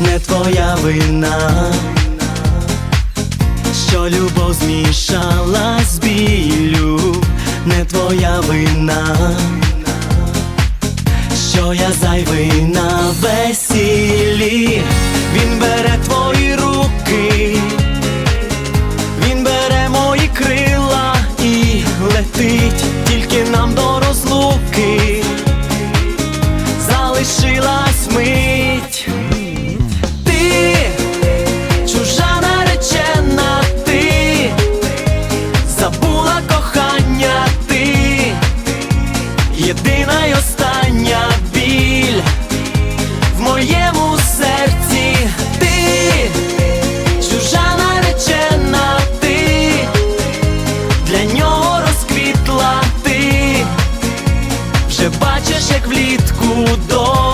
не твоя вина, що любов змішала з білю, не твоя вина, що я зайвий на весіллі, він бере твої руки, він бере мої крила і летить тільки нам до розлуки, залишилась ми. єдина й остання біль в моєму серці ти, чужа наречена ти, для нього розквітла ти, вже бачиш, як влітку до.